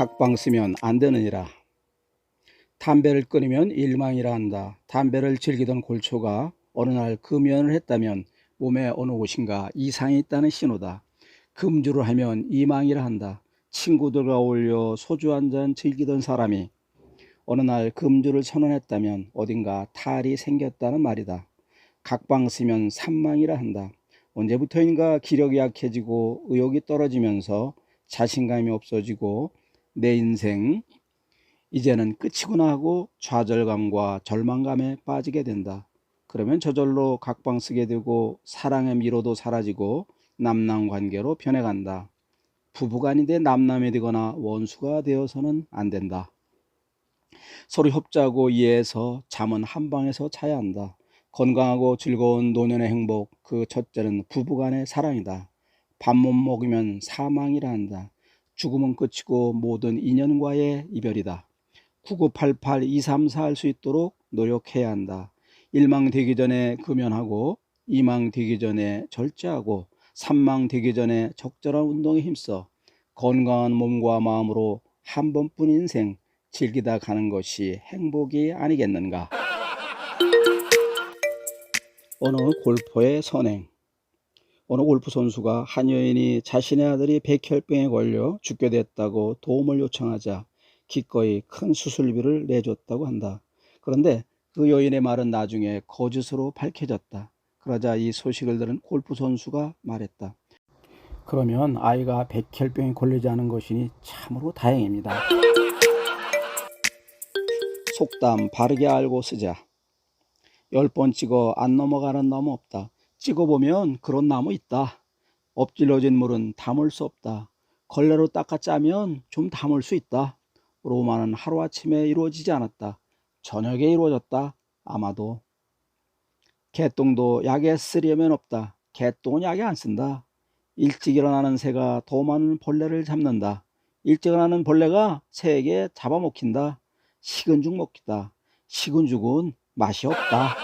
각방 쓰면 안 되느니라. 담배를 끊으면 일망이라 한다. 담배를 즐기던 골초가 어느 날 금연을 했다면 몸에 어느 곳인가 이상이 있다는 신호다. 금주를 하면 이망이라 한다. 친구들과 어울려 소주 한 잔 즐기던 사람이 어느 날 금주를 선언했다면 어딘가 탈이 생겼다는 말이다. 각방 쓰면 산망이라 한다. 언제부터인가 기력이 약해지고 의욕이 떨어지면서 자신감이 없어지고 내 인생 이제는 끝이구나 하고 좌절감과 절망감에 빠지게 된다. 그러면 저절로 각방 쓰게 되고 사랑의 미로도 사라지고 남남 관계로 변해간다. 부부간인데 남남이 되거나 원수가 되어서는 안 된다. 서로 협조하고 이해해서 잠은 한 방에서 자야 한다. 건강하고 즐거운 노년의 행복 그 첫째는 부부간의 사랑이다. 밥 못 먹으면 사망이라 한다. 죽음은 끝이고 모든 인연과의 이별이다. 9988-234 할 수 있도록 노력해야 한다. 일망 되기 전에 금연하고 이망 되기 전에 절제하고 삼망 되기 전에 적절한 운동에 힘써 건강한 몸과 마음으로 한 번뿐 인생 즐기다 가는 것이 행복이 아니겠는가. 어느 골퍼의 선행. 어느 골프 선수가 한 여인이 자신의 아들이 백혈병에 걸려 죽게 됐다고 도움을 요청하자 기꺼이 큰 수술비를 내줬다고 한다. 그런데 그 여인의 말은 나중에 거짓으로 밝혀졌다. 그러자 이 소식을 들은 골프 선수가 말했다. 그러면 아이가 백혈병에 걸리지 않은 것이니 참으로 다행입니다. 속담 바르게 알고 쓰자. 열 번 찍어 안 넘어가는 나무 없다. 찍어보면 그런 나무 있다. 엎질러진 물은 담을 수 없다. 걸레로 닦아 짜면 좀 담을 수 있다. 로마는 하루아침에 이루어지지 않았다. 저녁에 이루어졌다. 아마도. 개똥도 약에 쓰려면 없다. 개똥은 약에 안 쓴다. 일찍 일어나는 새가 더 많은 벌레를 잡는다. 일찍 일어나는 벌레가 새에게 잡아먹힌다. 식은 죽 먹기다. 식은 죽은 맛이 없다.